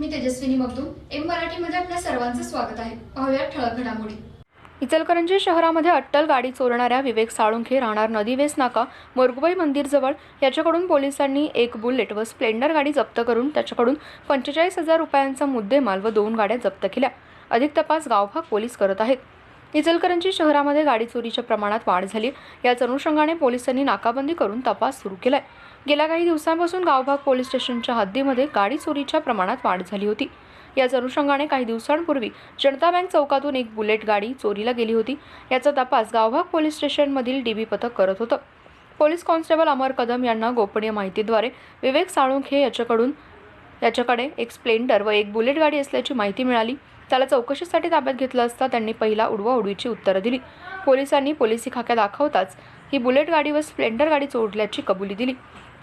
मी Tejaswini Magdum M मराठीमध्ये आपल्या सर्वांचं स्वागत आहे. पाहूया ठळक घडामोडी. इचलकरंजी शहरामध्ये अट्टल गाडी चोरणाऱ्या विवेक साळुंखे राहणार नदीवेस नाका मोरगुबाई मंदिरजवळ याच्याकडून पोलिसांनी एक बुलेट व स्प्लेंडर गाडी जप्त करून त्याच्याकडून पंचेचाळीस हजार रुपयांचा मुद्देमाल व दोन गाड्या जप्त केल्या. अधिक तपास गावभाग पोलीस करत आहेत. इचलकरंजी शहरामध्ये गाडी चोरीच्या प्रमाणात वाढ झाली. याच अनुषंगाने पोलिसांनी नाकाबंदी करून तपास सुरू केलाय. गेल्या काही दिवसांपासून गावभाग पोलीस स्टेशनच्या हद्दीमध्ये गाडी चोरीच्या प्रमाणात वाढ झाली होती. याच अनुषंगाने काही दिवसांपूर्वी जनता बँक चौकातून एक बुलेट गाडी चोरीला गेली होती. याचा तपास गावभाग पोलीस स्टेशनमधील डीबी पथक करत होतं. पोलीस कॉन्स्टेबल अमर कदम यांना गोपनीय माहितीद्वारे विवेक साळुंखे याच्याकडून याच्याकडे एक स्प्लेंडर व एक बुलेट गाडी असल्याची माहिती मिळाली. त्याला चौकशीसाठी ताब्यात घेतलं असता त्यांनी पहिला उडवाउडवीची उत्तरं दिली. पोलिसांनी पोलिसी खाक्या दाखवताच ही बुलेट गाडी व स्प्लेंडर गाडी चोरल्याची कबुली दिली.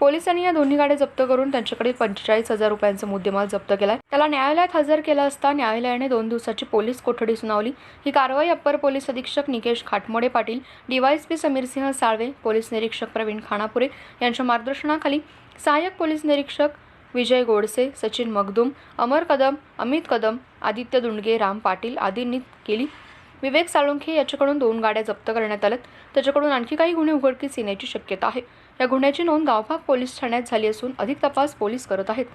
पोलिसांनी या दोन्ही गाड्या जप्त करून त्यांच्याकडे पंचेचाळीस हजार रुपयांचा मुद्देमाल जप्त केलाय. त्याला न्यायालयात हजर केला असता न्यायालयाने दोन दिवसाची पोलीस कोठडी सुनावली. ही कारवाई अप्पर पोलीस अधीक्षक निकेश खाटमोडे पाटील डीवायएसपी समीरसिंह साळवे पोलीस निरीक्षक प्रवीण खानापुरे यांच्या मार्गदर्शनाखाली सहाय्यक पोलीस निरीक्षक विजय गोडसे सचिन मगदुम अमर कदम अमित कदम आदित्य दुंडगे राम पाटील आदींनी केली. विवेक साळुंखे याच्याकडून दोन गाड्या जप्त करण्यात आल्यात. त्याच्याकडून आणखी काही गुन्हे उघडकीस येण्याची शक्यता आहे. या गुन्ह्याची नोंद गावभाग पोलीस ठाण्यात झाली असून अधिक तपास पोलीस करत आहेत.